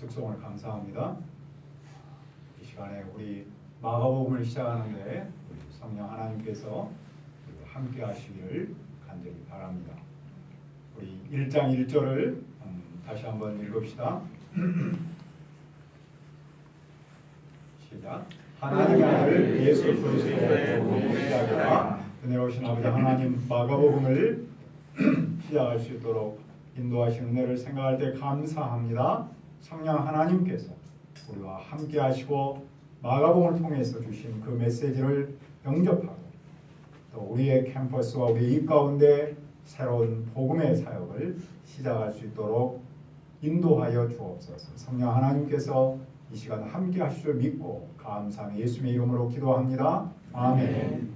특성을 감사합니다. 이 시간에 우리 마가복음을 시작하는데 성령 하나님께서 함께 하시기를 간절히 바랍니다. 우리 1장 1절을 음, 다시 한번 읽읍시다. 시작. 하나님의 아들 예수 그리스도의 복음을 시작하라. 은혜로우신 아버지 하나님 마가복음을 시작할 수 있도록 인도하신 은혜를 생각할 때 감사합니다. 성령 하나님께서 우리와 함께 하시고 마가복음을 통해서 주신 그 메시지를 영접하고 또 우리의 캠퍼스와 우리 입 가운데 새로운 복음의 사역을 시작할 수 있도록 인도하여 주옵소서. 성령 하나님께서 이 시간 함께 하실 줄 믿고 감사하며 예수님의 이름으로 기도합니다. 아멘.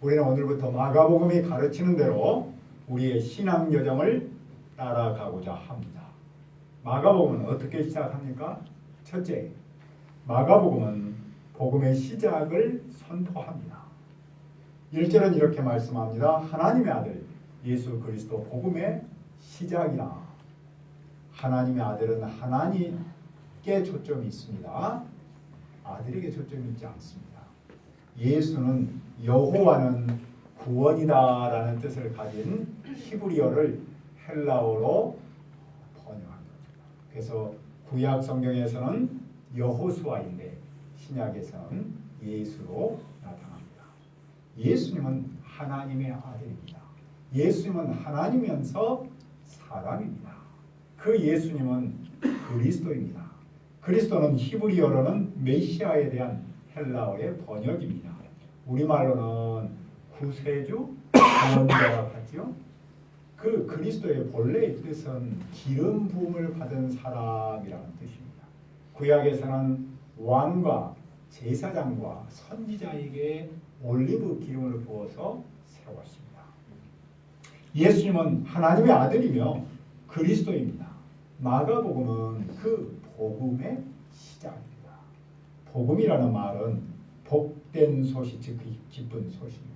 우리는 오늘부터 마가복음이 가르치는 대로 우리의 신앙 여정을 따라가고자 합니다. 마가복음은 어떻게 시작합니까? 첫째, 마가복음은 복음의 시작을 선포합니다. 1절은 이렇게 말씀합니다. 하나님의 아들 예수 그리스도 복음의 시작이라. 하나님의 아들은 하나님께 초점이 있습니다. 아들에게 초점이 있지 않습니다. 예수는 여호와는 구원이다라는 뜻을 가진 히브리어를 헬라어로. 그래서 구약 성경에서는 여호수아인데 신약에서는 예수로 나타납니다. 예수님은 하나님의 아들입니다. 예수님은 하나님이면서 사람입니다. 그 예수님은 그리스도입니다. 그리스도는 히브리어로는 메시아에 대한 헬라어의 번역입니다. 우리말로는 구세주, 구원자와 같죠. 그 그리스도의 본래의 뜻은 기름 부음을 받은 사람이라는 뜻입니다. 구약에서는 왕과 제사장과 선지자에게 올리브 기름을 부어서 세웠습니다. 예수님은 하나님의 아들이며 그리스도입니다. 마가복음은 그 복음의 시작입니다. 복음이라는 말은 복된 소식, 즉 기쁜 소식입니다.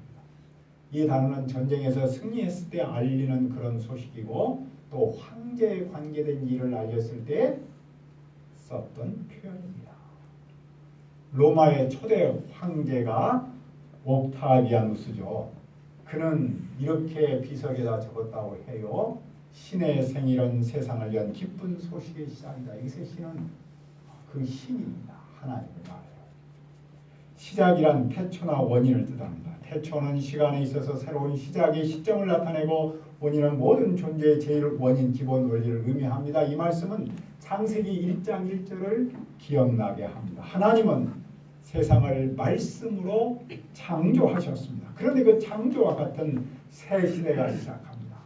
이 단어는 전쟁에서 승리했을 때 알리는 그런 소식이고 또 황제에 관계된 일을 알렸을 때 썼던 표현입니다. 로마의 초대 황제가 옥타비아누스죠. 그는 이렇게 비석에다 적었다고 해요. 신의 생일은 세상을 위한 기쁜 소식의 시작이다. 여기서 신은 그 신입니다. 하나님을 말해요. 시작이란 태초나 원인을 뜻합니다. 태초는 시간에 있어서 새로운 시작의 시점을 나타내고 원인은 모든 존재의 제일 원인 기본 원리를 의미합니다. 이 말씀은 창세기 1장 1절을 기억나게 합니다. 하나님은 세상을 말씀으로 창조하셨습니다. 그런데 그 창조와 같은 새 시대가 시작합니다.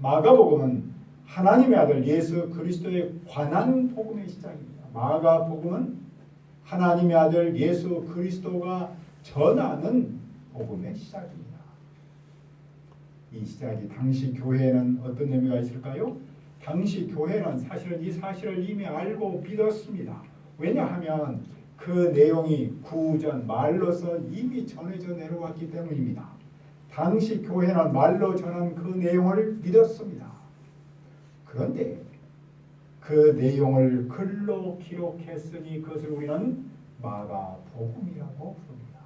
마가복음은 하나님의 아들 예수 그리스도에 관한 복음의 시작입니다. 마가복음은 하나님의 아들 예수 그리스도가 전하는 복음의 시작입니다. 이 시작이 당시 교회에는 어떤 의미가 있을까요? 당시 교회는 사실은 이 사실을 이미 알고 믿었습니다. 왜냐하면 그 내용이 구전 말로서 이미 전해져 내려왔기 때문입니다. 당시 교회는 말로 전한 그 내용을 믿었습니다. 그런데 그 내용을 글로 기록했으니 그것을 우리는 마가 복음이라고 부릅니다.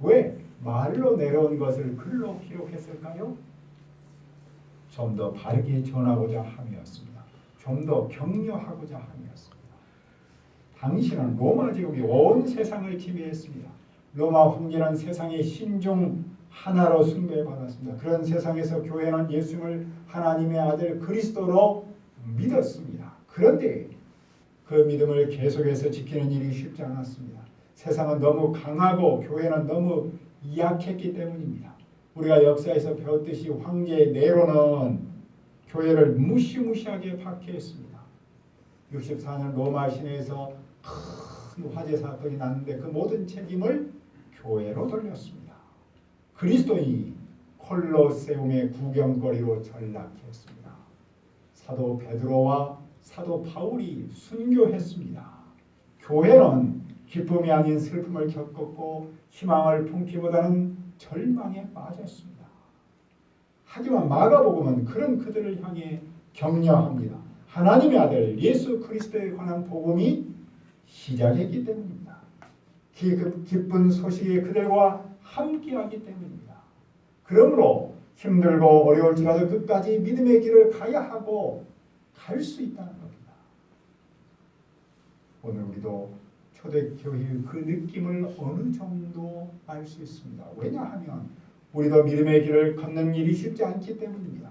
왜 말로 내려온 것을 글로 기록했을까요? 좀 더 바르게 전하고자 함이었습니다. 좀 더 격려하고자 함이었습니다. 당시는 로마 제국이 온 세상을 지배했습니다. 로마 황제는 세상의 신종 하나로 숭배받았습니다. 그런 세상에서 교회는 예수를 하나님의 아들 그리스도로 믿었습니다. 그런데 그 믿음을 계속해서 지키는 일이 쉽지 않았습니다. 세상은 너무 강하고 교회는 너무 약했기 때문입니다. 우리가 역사에서 배웠듯이 황제 네로는 교회를 무시무시하게 박해했습니다. 64년 로마 시내에서 큰 화재 사건이 났는데 그 모든 책임을 교회로 돌렸습니다. 그리스도인이 콜로세움의 구경거리로 전락했습니다. 사도 베드로와 사도 바울이 순교했습니다. 교회는 기쁨이 아닌 슬픔을 겪었고 희망을 품기보다는 절망에 빠졌습니다. 하지만 마가복음은 그런 그들을 향해 격려합니다. 하나님의 아들 예수 그리스도에 관한 복음이 시작했기 때문입니다. 기, 그 기쁜 소식이 그들과 함께하기 때문입니다. 그러므로 힘들고 어려울지라도 끝까지 믿음의 길을 가야 하고 갈 수 있다는 겁니다. 오늘 우리도 초대교회의 그 느낌을 어느 정도 알 수 있습니다. 왜냐하면 우리도 믿음의 길을 걷는 일이 쉽지 않기 때문입니다.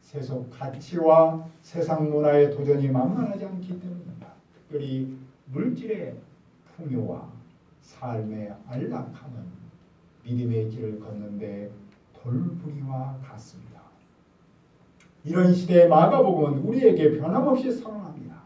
세속 가치와 세상 문화의 도전이 만만하지 않기 때문입니다. 특별히 물질의 풍요와 삶의 안락함은 믿음의 길을 걷는데 돌부리와 같습니다. 이런 시대의 마가복음은 우리에게 변함없이 선언합니다.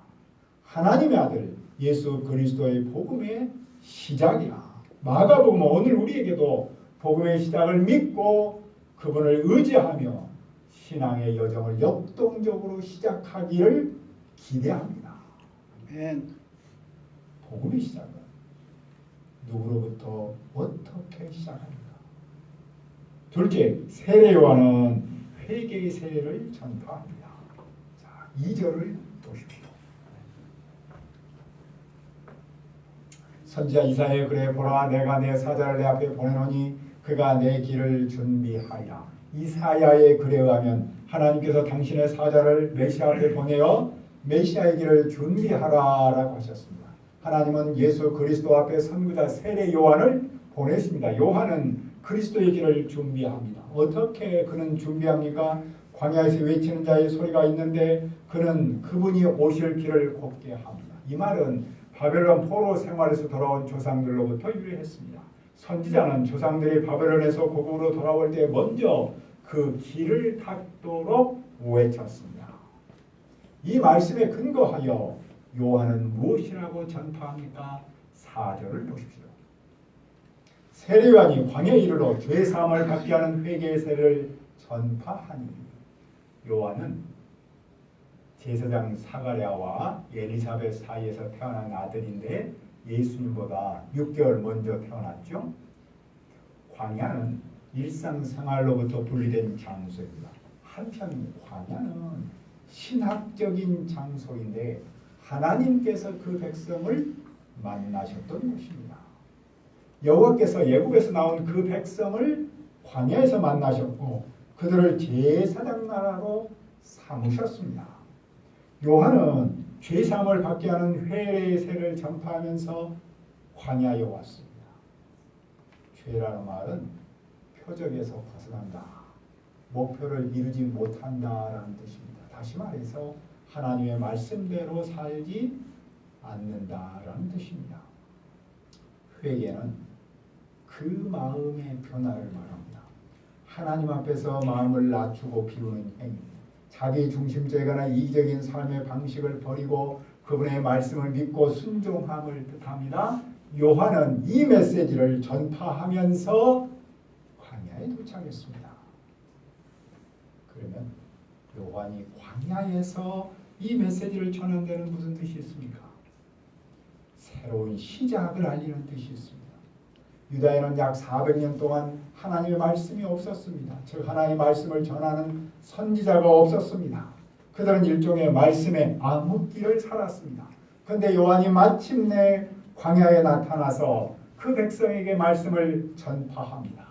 하나님의 아들 예수 그리스도의 복음의 시작이라. 마가복음은 오늘 우리에게도 복음의 시작을 믿고 그분을 의지하며 신앙의 여정을 역동적으로 시작하기를 기대합니다. 아멘. 복음의 시작은 누구로부터 어떻게 시작합니까? 둘째, 세례 요한은 회개의 세례를 전파합니다. 자, 2절을 보십시오. 선지자 이사야 그래 보라 내가 내 사자를 내 앞에 보내노니 그가 내 길을 준비하리라. 이사야의 글에 의하면 하나님께서 당신의 사자를 메시아 앞에 보내어 메시아의 길을 준비하라라고 하셨습니다. 하나님은 예수 그리스도 앞에 선구자 세례 요한을 보내십니다. 요한은 그리스도의 길을 준비합니다. 어떻게 그는 준비합니까? 광야에서 외치는 자의 소리가 있는데 그는 그분이 오실 길을 곱게 합니다. 이 말은 바벨론 포로 생활에서 돌아온 조상들로부터 유래했습니다. 선지자는 조상들이 바벨론에서 고국으로 돌아올 때 먼저 그 길을 닦도록 외쳤습니다. 이 말씀에 근거하여 요한은 무엇이라고 전파합니까? 4절을 보십시오. 세례요한이 광야에 이르러 죄 사함을 받게 하는 회개의 세를 전파하니 요한은 제사장 사가랴와 엘리사벳 사이에서 태어난 아들인데 예수님보다 6개월 먼저 태어났죠. 광야는 일상생활로부터 분리된 장소입니다. 한편 광야는 신학적인 장소인데 하나님께서 그 백성을 만나셨던 곳입니다. 여호와께서 예굽에서 나온 그 백성을 광야에서 만나셨고 그들을 제사장 나라로 삼으셨습니다. 요한은 죄사함을 받게 하는 회개의 세를 전파하면서 광야에 왔습니다. 죄라는 말은 표적에서 벗어난다. 목표를 이루지 못한다라는 뜻입니다. 다시 말해서 하나님의 말씀대로 살지 않는다라는 뜻입니다. 회개는 그 마음의 변화를 말합니다. 하나님 앞에서 마음을 낮추고 비우는 행위. 자기 중심적이거나 이기적인 삶의 방식을 버리고 그분의 말씀을 믿고 순종함을 뜻합니다. 요한은 이 메시지를 전파하면서 광야에 도착했습니다. 그러면 요한이 광야에서 이 메시지를 전한 데는 무슨 뜻이 있습니까? 새로운 시작을 알리는 뜻이 있습니다. 유다에는 약 400년 동안 하나님의 말씀이 없었습니다. 즉 하나님의 말씀을 전하는 선지자가 없었습니다. 그들은 일종의 말씀의 암흑기를 살았습니다. 그런데 요한이 마침내 광야에 나타나서 그 백성에게 말씀을 전파합니다.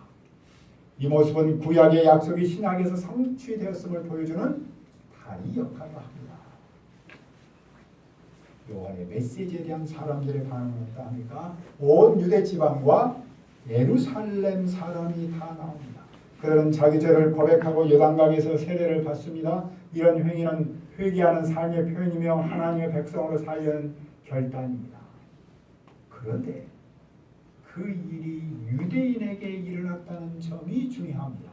이 모습은 구약의 약속이 신약에서 성취되었음을 보여주는 다리 역할을 합니다. 요한의 메시지에 대한 사람들의 반응은 어떠합니까? 온 유대 지방과 예루살렘 사람이 다 나옵니다. 그들은 자기 죄를 고백하고 요단강에서 세례를 받습니다. 이런 행위는 회개하는 삶의 표현이며 하나님의 백성으로 살려는 결단입니다. 그런데 그 일이 유대인에게 일어났다는 점이 중요합니다.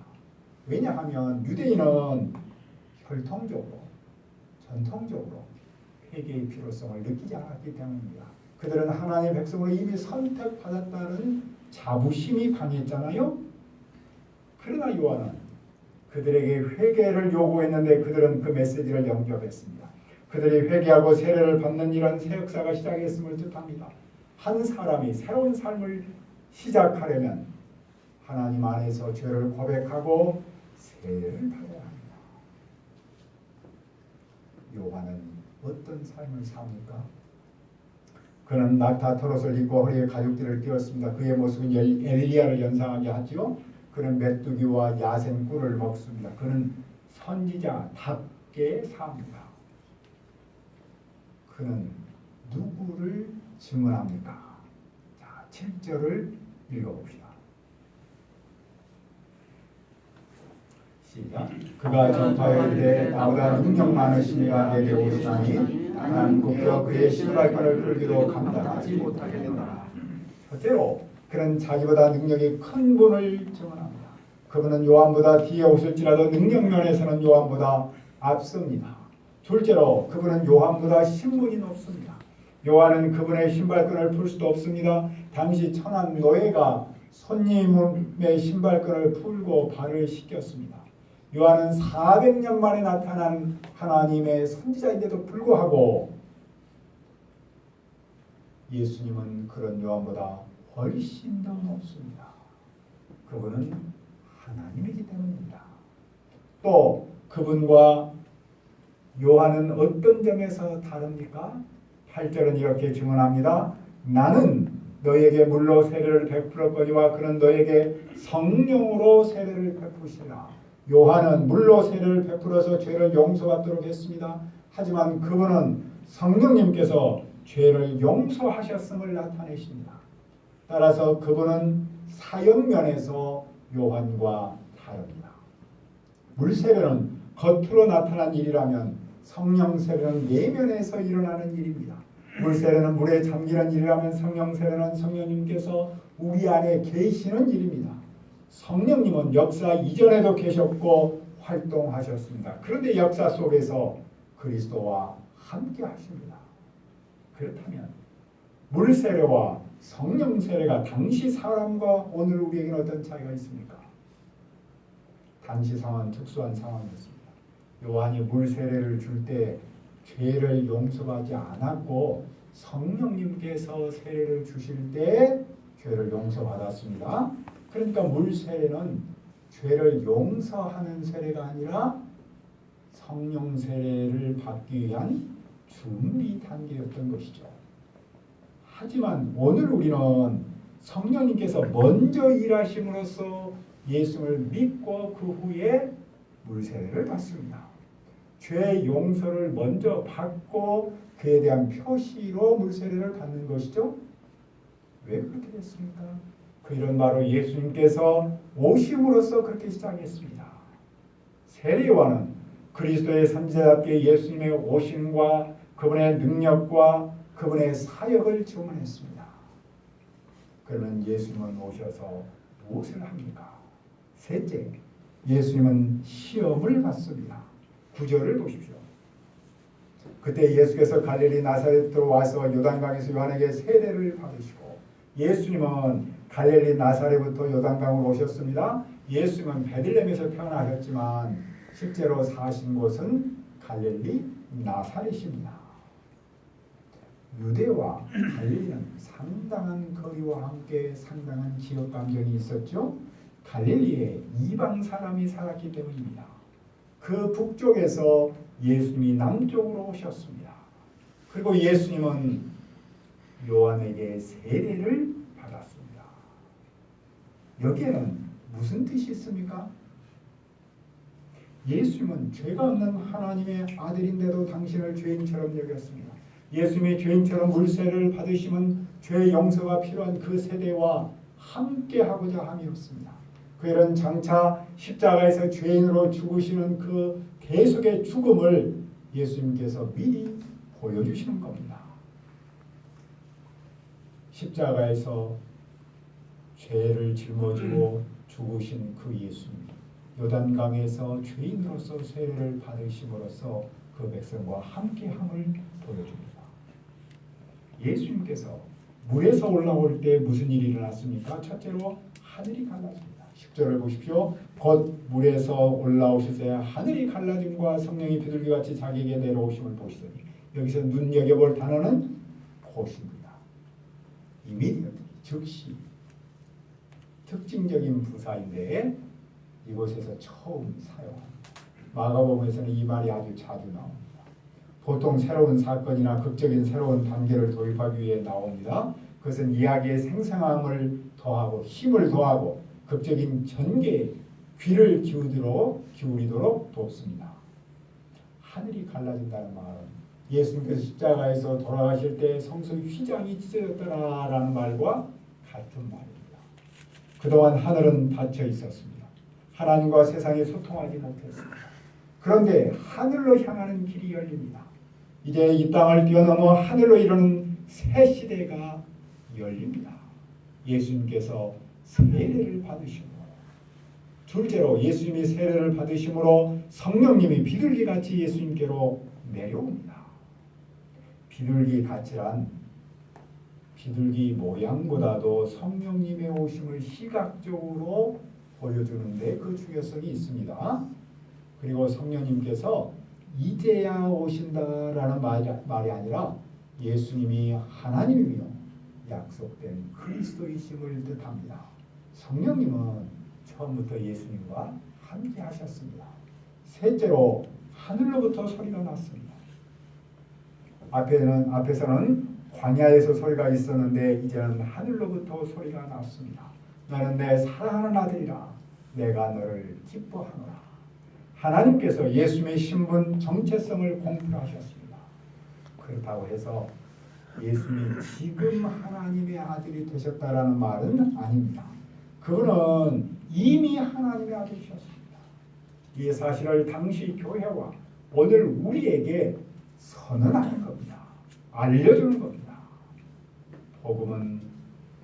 왜냐하면 유대인은 혈통적으로 전통적으로 회개의 필요성을 느끼지 않았기 때문입니다. 그들은 하나님의 백성으로 이미 선택받았다는 자부심이 강했잖아요. 그러나 요한은 그들에게 회개를 요구했는데 그들은 그 메시지를 영접했습니다. 그들이 회개하고 세례를 받는 이런 새 역사가 시작했음을 뜻합니다. 한 사람이 새로운 삶을 시작하려면 하나님 안에서 죄를 고백하고 세례를 받아야 합니다. 요한은 어떤 삶을 삽니까? 그는 낙타 털옷을 입고 허리에 가죽띠를 띄웠습니다. 그의 모습은 엘- 엘리야를 연상하게 하지요. 그는 메뚜기와 야생 꿀을 먹습니다. 그는 선지자답게 삽니다. 그는 누구를 증언합니까? 자, 7절을 읽어봅시다. 시작. 그가 전파할 때 나보다 능력 많으신 이가 내게 오시나니 나는 굽혀 그의 신발끈을 풀기도 감당하지 못하게 된다. 첫째로 그는 자기보다 능력이 큰 분을 증언합니다. 그분은 요한보다 뒤에 오실지라도 능력 면에서는 요한보다 앞섭니다. 둘째로 그분은 요한보다 신분이 높습니다. 요한은 그분의 신발끈을 풀 수도 없습니다. 당시 천한 노예가 손님의 신발끈을 풀고 발을 씻겼습니다. 요한은 400년 만에 나타난 하나님의 선지자인데도 불구하고 예수님은 그런 요한보다 훨씬 더 높습니다. 그분은 하나님이기 때문입니다. 또 그분과 요한은 어떤 점에서 다릅니까? 8절은 이렇게 증언합니다. 나는 너에게 물로 세례를 베풀었거니와 그는 너에게 성령으로 세례를 베푸시라. 요한은 물로 세례를 베풀어서 죄를 용서받도록 했습니다. 하지만 그분은 성령님께서 죄를 용서하셨음을 나타내십니다. 따라서 그분은 사역면에서 요한과 다릅니다. 물 세례는 겉으로 나타난 일이라면 성령 세례는 내면에서 일어나는 일입니다. 물 세례는 물에 잠기는 일이라면 성령 세례는 성령님께서 우리 안에 계시는 일입니다. 성령님은 역사 이전에도 계셨고 활동하셨습니다. 그런데 역사 속에서 그리스도와 함께 하십니다. 그렇다면 물 세례와 성령 세례가 당시 사람과 오늘 우리에게는 어떤 차이가 있습니까? 당시 상황은 특수한 상황이었습니다. 요한이 물 세례를 줄 때 죄를 용서하지 않았고 성령님께서 세례를 주실 때 죄를 용서받았습니다. 그러니까 물 세례는 죄를 용서하는 세례가 아니라 성령 세례를 받기 위한 준비 단계였던 것이죠. 하지만 오늘 우리는 성령님께서 먼저 일하심으로써 예수를 믿고 그 후에 물 세례를 받습니다. 죄 용서를 먼저 받고 그에 대한 표시로 물 세례를 받는 것이죠. 왜 그렇게 됐습니까? 그 일은 바로 예수님께서 오심으로써 그렇게 시작했습니다. 세례와는 그리스도의 선지자답게 예수님의 오심과 그분의 능력과 그분의 사역을 증언했습니다. 그러면 예수님은 오셔서 무엇을 합니까? 셋째, 예수님은 시험을 받습니다. 구절을 보십시오. 그때 예수께서 갈릴리 나사렛으로 와서 요단강에서 요한에게 세례를 받으시고 예수님은 갈릴리 나사렛부터 요단강으로 오셨습니다. 예수님은 베들레헴에서 태어나셨지만 실제로 사신 곳은 갈릴리 나사렛입니다. 유대와 갈릴리는 상당한 거리와 함께 상당한 지역 감정이 있었죠. 갈릴리에 이방 사람이 살았기 때문입니다. 그 북쪽에서 예수님이 남쪽으로 오셨습니다. 그리고 예수님은 요한에게 세례를 받았습니다. 여기에는 무슨 뜻이 있습니까? 예수님은 죄가 없는 하나님의 아들인데도 당신을 죄인처럼 여겼습니다. 예수님이 죄인처럼 물세를 받으시면 죄 용서가 필요한 그 세대와 함께 하고자 함이었습니다. 그 일은 장차 십자가에서 죄인으로 죽으시는 그 계속의 죽음을 예수님께서 미리 보여주시는 겁니다. 십자가에서 죄를 짊어지고 죽으신 그 예수님, 요단강에서 죄인으로서 세례를 받으심으로써 그 백성과 함께함을 보여줍니다. 예수님께서 물에서 올라올 때 무슨 일이 일어났습니까? 첫째로 하늘이 갈라집니다. 10절을 보십시오. 곧 물에서 올라오시세 하늘이 갈라짐과 성령이 비둘기같이 자기에게 내려오심을 보시더니 여기서 눈여겨볼 단어는 곧입니다. 이 미디어트 즉시 특징적인 부사인데 이곳에서 처음 사용합니다. 마가복음에서는 이 말이 아주 자주 나옵니다. 보통 새로운 사건이나 극적인 새로운 단계를 도입하기 위해 나옵니다. 그것은 이야기의 생생함을 더하고 힘을 더하고 극적인 전개에 귀를 기울이도록 돕습니다. 하늘이 갈라진다는 말은 예수님께서 십자가에서 돌아가실 때 성소 휘장이 찢어졌다라는 말과 같은 말입니다. 그동안 하늘은 닫혀 있었습니다. 하나님과 세상에 소통하지 못했습니다. 그런데 하늘로 향하는 길이 열립니다. 이제 이 땅을 뛰어넘어 하늘로 이르는 새 시대가 열립니다. 예수님께서 세례를 받으심으로 둘째로 예수님이 세례를 받으심으로 성령님이 비둘기 같이 예수님께로 내려옵니다. 비둘기 같이란 비둘기 모양보다도 성령님의 오심을 시각적으로 보여주는데 그 중요성이 있습니다. 그리고 성령님께서 이제야 오신다라는 말이, 아니라 예수님이 하나님이며 약속된 그리스도이심을 뜻합니다. 성령님은 처음부터 예수님과 함께 하셨습니다. 셋째로 하늘로부터 소리가 났습니다. 앞에는 앞에서는 광야에서 소리가 있었는데 이제는 하늘로부터 소리가 났습니다. 너는 내 사랑하는 아들이라 내가 너를 기뻐하노라. 하나님께서 예수님의 신분 정체성을 공표하셨습니다. 그렇다고 해서 예수님이 지금 하나님의 아들이 되셨다라는 말은 아닙니다. 그분은 이미 하나님의 아들이셨습니다. 이 사실을 당시 교회와 오늘 우리에게 선언하는 겁니다. 알려주는 겁니다. 복음은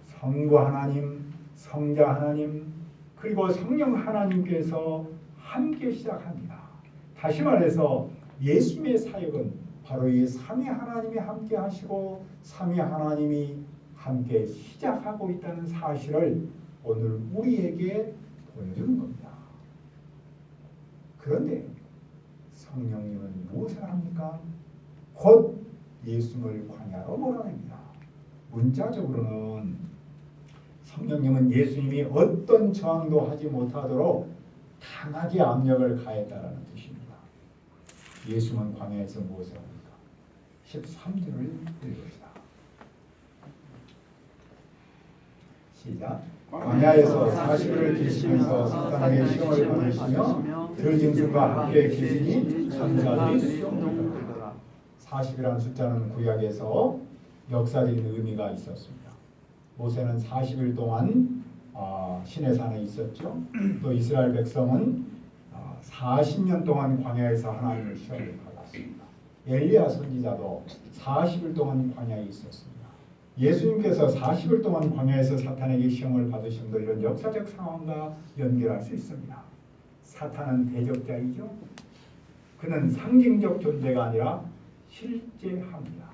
성부 하나님, 성자 하나님, 그리고 성령 하나님께서 함께 시작합니다. 다시 말해서 예수님의 사역은 바로 이 삼위 하나님이 함께 하시고 삼위 하나님이 함께 시작하고 있다는 사실을 오늘 우리에게 보여주는 겁니다. 그런데 성령님은 무엇을 합니까? 곧 예수님을 광야로 몰아냅니다. 문자적으로는 성령님은 예수님이 어떤 저항도 하지 못하도록 강하게 압력을 가했다라는 뜻입니다. 예수님은 광야에서 무엇을 합니까? 13절을 읽읍시다. 시작. 광야에서 40일을 계시면서 사탄에게 시험을 받으시며 들짐승과 함께 계시니 천사들이 수종들더라. 40이라는 숫자는 구약에서 역사적인 의미가 있었습니다. 모세는 40일 동안 어, 신의 산에 있었죠. 또 이스라엘 백성은 어, 40년 동안 광야에서 하나님을 시험을 받았습니다. 엘리야 선지자도 40일 동안 광야에 있었습니다. 예수님께서 40일 동안 광야에서 사탄에게 시험을 받으심도 이런 역사적 상황과 연결할 수 있습니다. 사탄은 대적자이죠. 그는 상징적 존재가 아니라 실제합니다.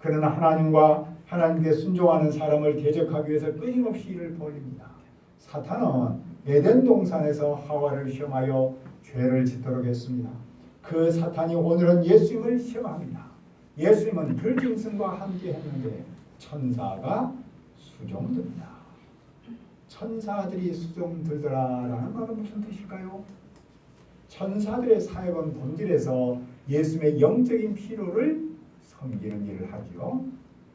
그는 하나님과 하나님께 순종하는 사람을 대적하기 위해서 끊임없이 일을 벌입니다. 사탄은 에덴 동산에서 하와를 시험하여 죄를 짓도록 했습니다. 그 사탄이 오늘은 예수님을 시험합니다. 예수님은 들짐승과 함께 했는데 천사가 수종듭니다. 천사들이 수종들더라라는 말은 무슨 뜻일까요? 천사들의 사역은 본질에서 예수님의 영적인 필요를 섬기는 일을 하지요.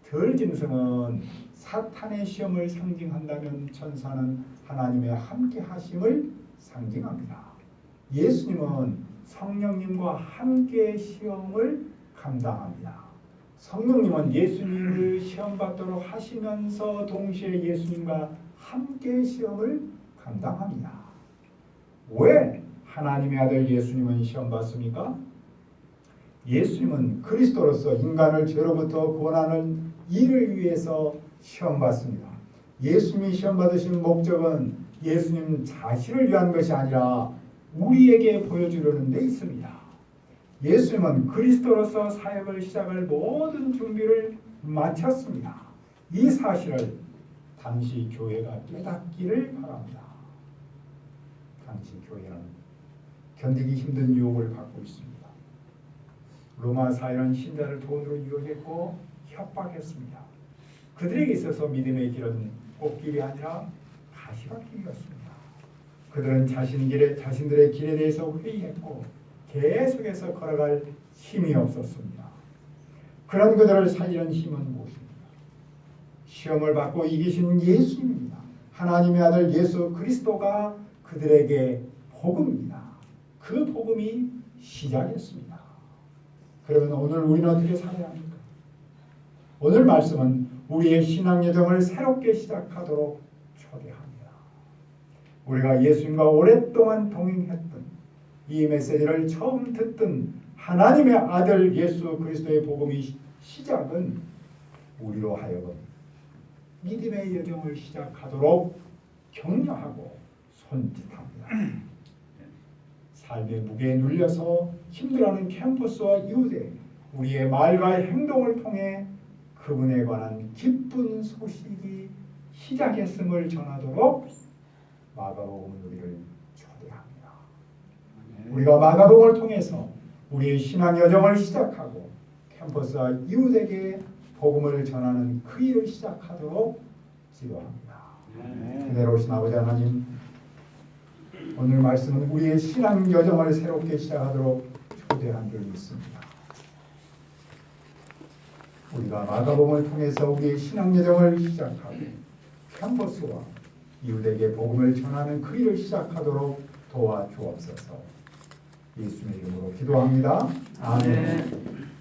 들짐승은 사탄의 시험을 상징한다면 천사는 하나님의 함께 하심을 상징합니다. 예수님은 성령님과 함께 시험을 감당합니다. 성령님은 예수님을 시험 받도록 하시면서 동시에 예수님과 함께 시험을 감당합니다. 왜 하나님의 아들 예수님은 시험 받습니까? 예수님은 그리스도로서 인간을 죄로부터 구원하는 일을 위해서 시험 받습니다. 예수님이 시험 받으신 목적은 예수님 자신을 위한 것이 아니라 우리에게 보여주려는 데 있습니다. 예수님은 그리스도로서 사역을 시작할 모든 준비를 마쳤습니다. 이 사실을 당시 교회가 깨닫기를 바랍니다. 당시 교회는 견디기 힘든 유혹을 받고 있습니다. 로마 사회는 신자를 돈으로 유혹했고 협박했습니다. 그들에게 있어서 믿음의 길은 꽃길이 아니라 가시밭길이었습니다. 그들은 자신 길에 자신들의 길에 대해서 회의했고 계속해서 걸어갈 힘이 없었습니다. 그런 그들을 살리는 힘은 무엇입니까? 시험을 받고 이기신 예수입니다. 하나님의 아들 예수 그리스도가 그들에게 복음입니다. 그 복음이 시작이었습니다. 그러면 오늘 우리는 어떻게 살아야 합니까? 오늘 말씀은 우리의 신앙 여정을 새롭게 시작하도록 초대합니다. 우리가 예수님과 오랫동안 동행했던 이 메시지를 처음 듣던 하나님의 아들 예수 그리스도의 복음이 시- 시작은 우리로 하여금 믿음의 여정을 시작하도록 격려하고 손짓합니다. 삶의 무게에 눌려서 힘들어하는 캠퍼스와 유대 우리의 말과 행동을 통해 그분에 관한 기쁜 소식이 시작했음을 전하도록 마가복음 우리를 초대합니다. 우리가 마가복음을 통해서 우리의 신앙 여정을 시작하고 캠퍼스와 이웃에게 복음을 전하는 그 일을 시작하도록 지도합니다. 그대로 오신 아버지 하나님 오늘 말씀은 우리의 신앙 여정을 새롭게 시작하도록 초대한 줄 믿습니다. 우리가 마가복음을 통해서 우리의 신앙 여정을 시작하고 캠퍼스와 이웃에게 복음을 전하는 그 일을 시작하도록 도와주옵소서. 예수님의 이름으로 기도합니다. 아멘.